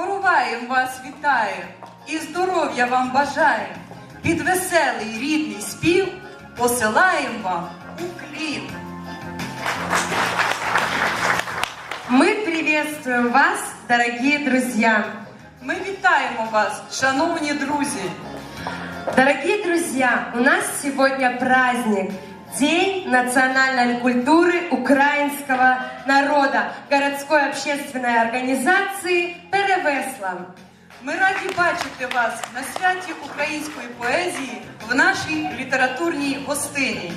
Короваєм вас вітає і здоров'я вам бажає. Під веселий рідний спів посилаєм вам уклін. Мы приветствуем вас, дорогие друзья! Ми вітаємо вас, шановні друзі. Дорогие друзья, у нас сегодня праздник. День национальной культуры украинского народа городской общественной организации «Перевесла». Ми раді бачити вас на святі української поезії в нашій літературній гостині.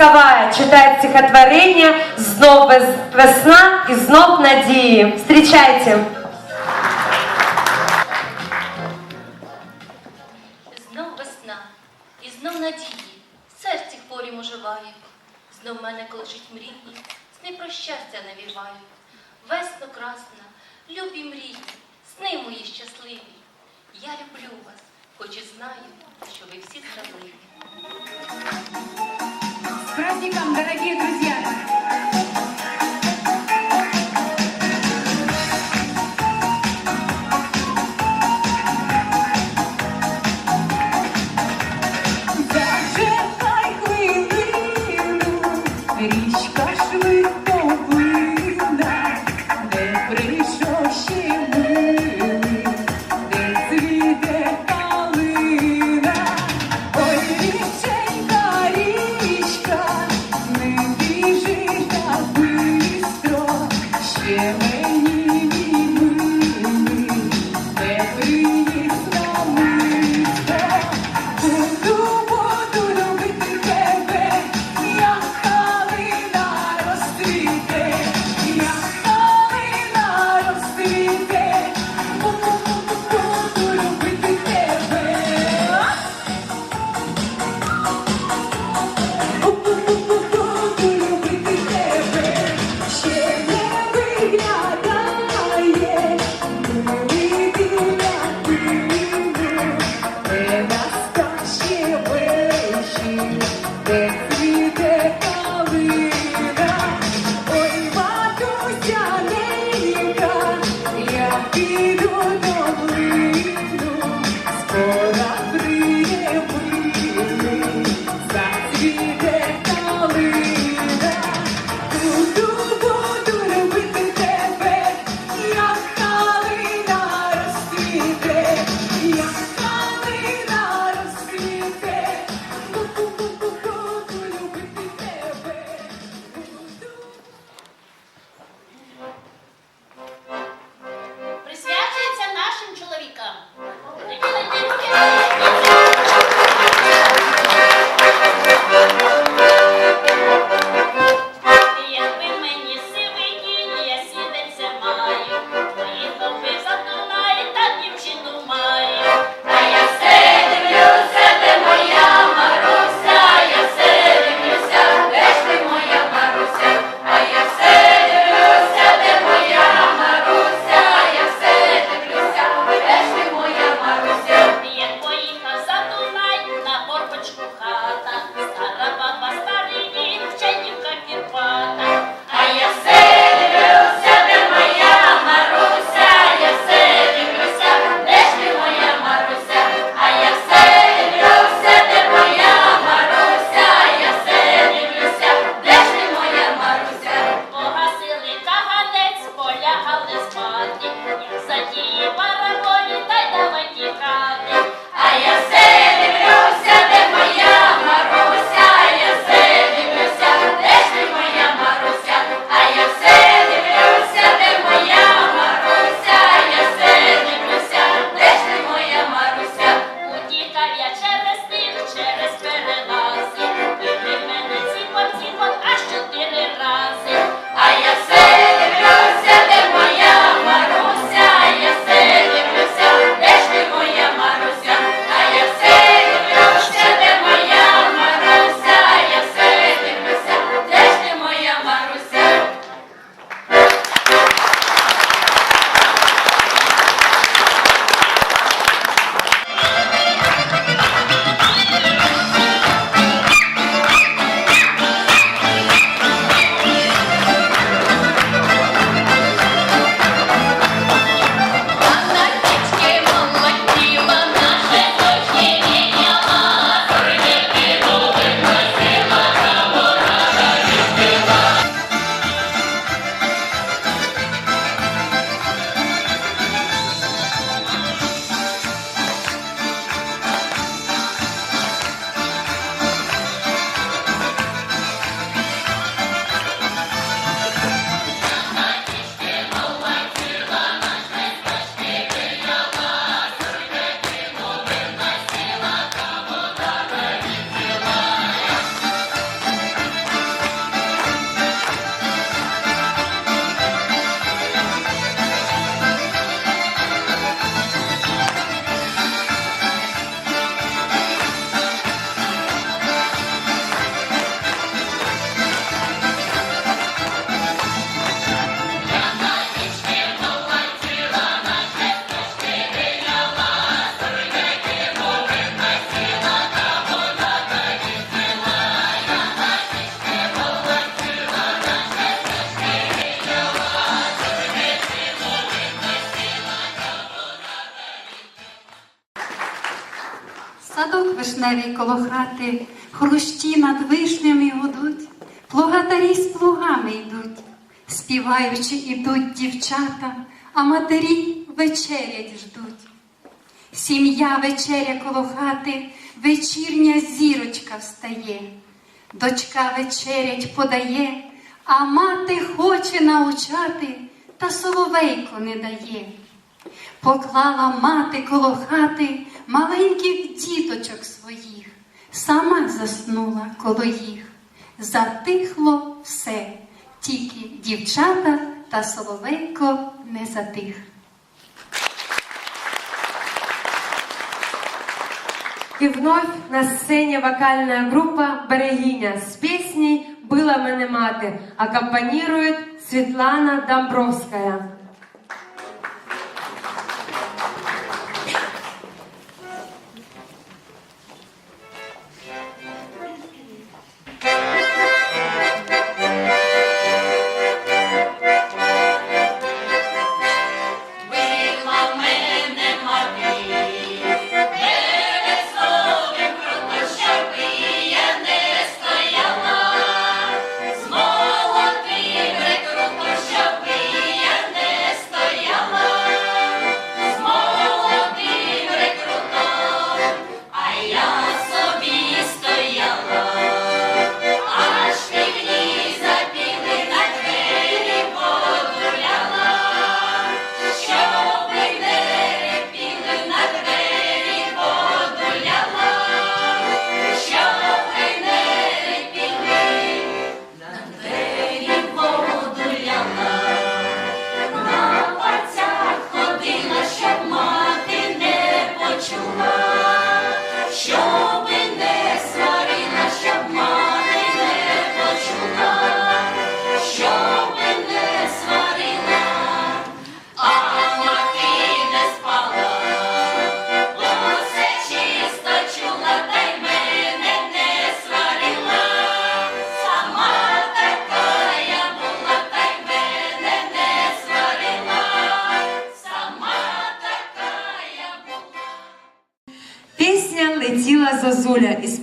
Галина Песковая читает стихотворение «Знов весна и знов надії». Встречайте! Знов весна, і знов надії, серці хворім оживає. Знов мене колишить мрії, сни про щастя навівають. Весно красна, любі мрії, сни мої щасливі. Я люблю вас, хоч і знаю, що ви всі зрадливі. Праздником, дорогие друзья! Вишневі коло хати, хрущі над вишнями гудуть, плугатарі з плугами йдуть, співаючи ідуть дівчата, а матері вечерять ждуть. Сім'я вечеря коло хати, вечірня зірочка встає, дочка вечерять подає, а мати хоче научати, та соловейко не дає. Поклала мати коло хати маленьких своїх, сама заснула коло їх. Затихло все, тільки дівчата та соловейко не затих. И вновь на сцене вокальная группа «Берегиня» с песней «Было мене мати» аккомпанирует Светлана Домбровская.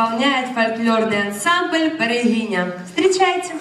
Исполняет фольклорный ансамбль «Берегиня». Встречайте!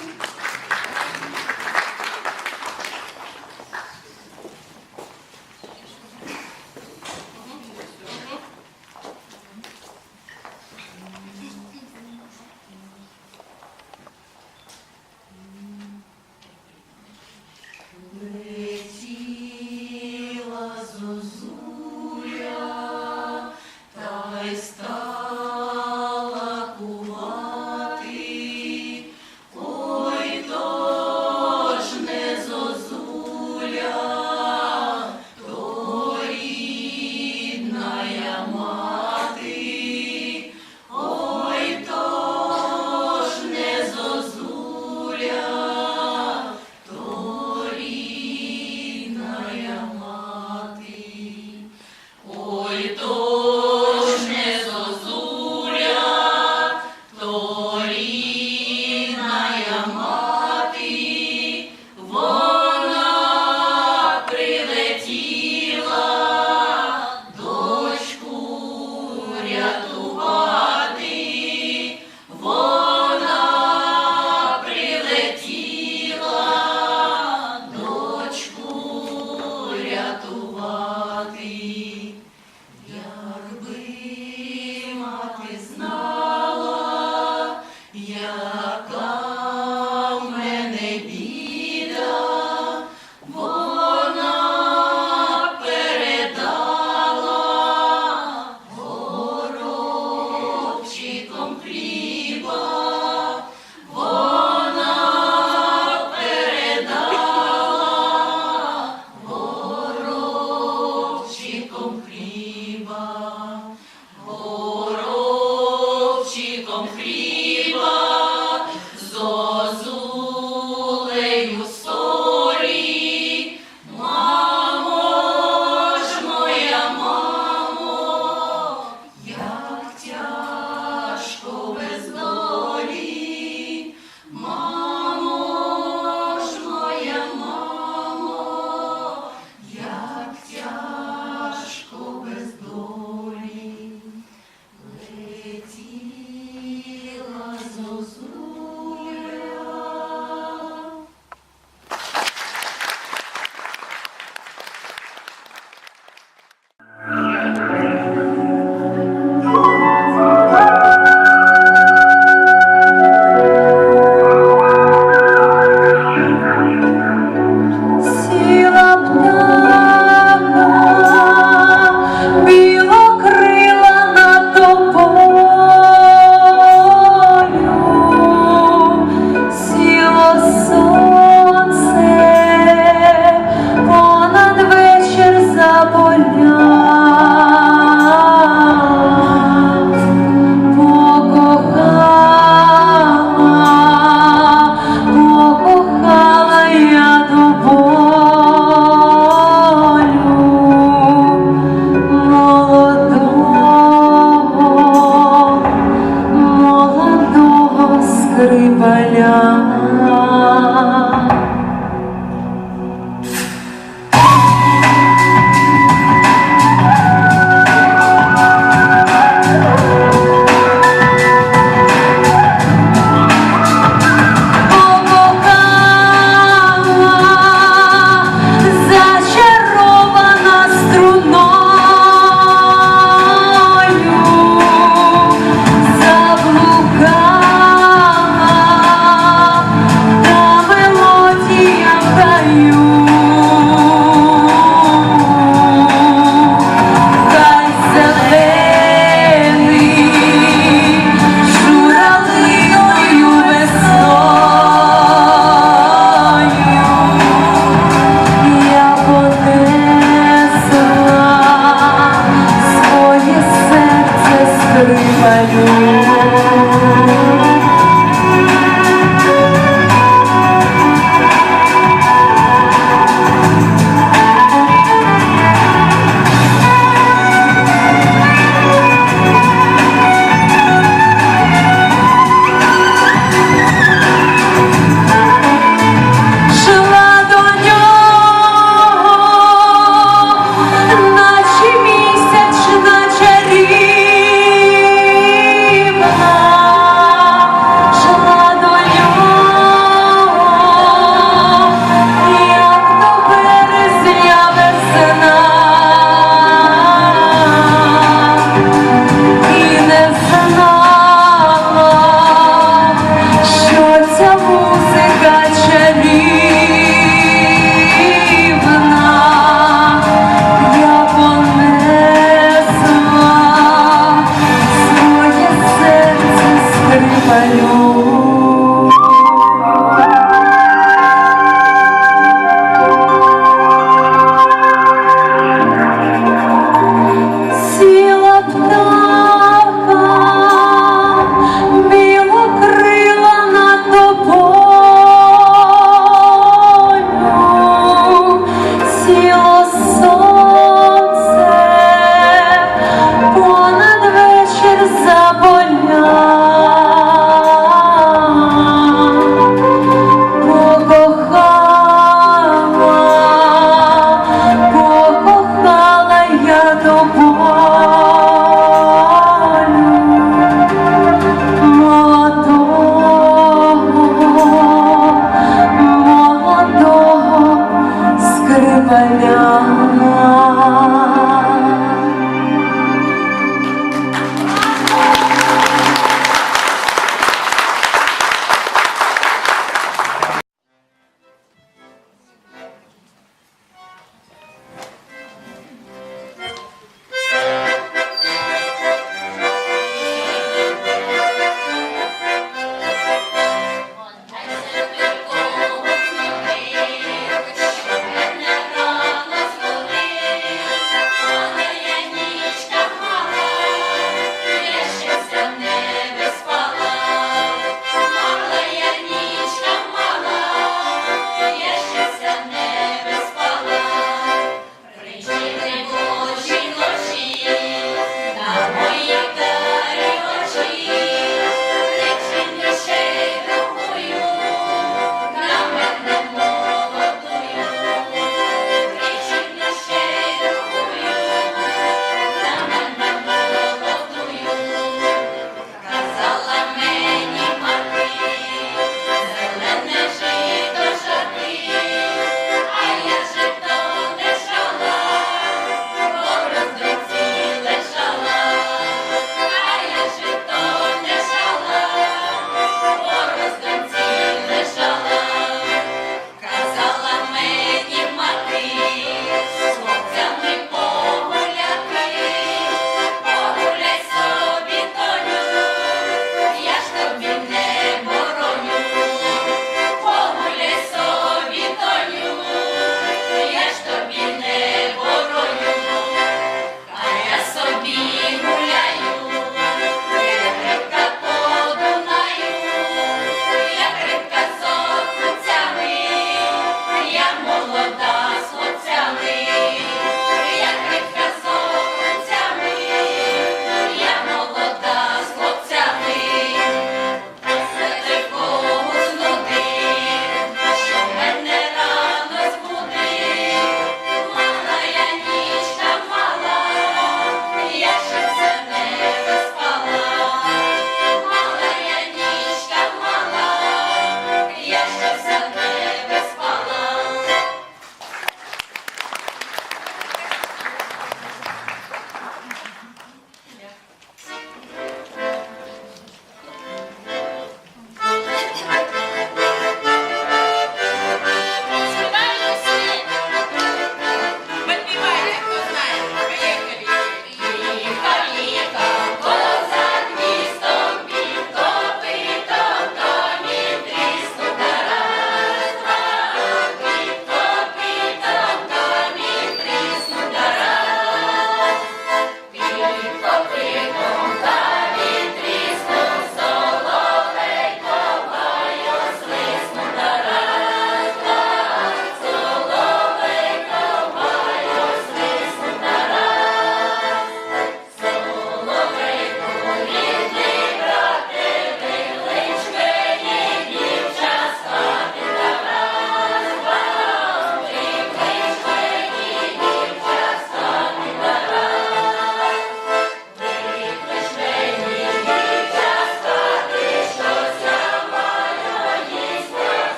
shadows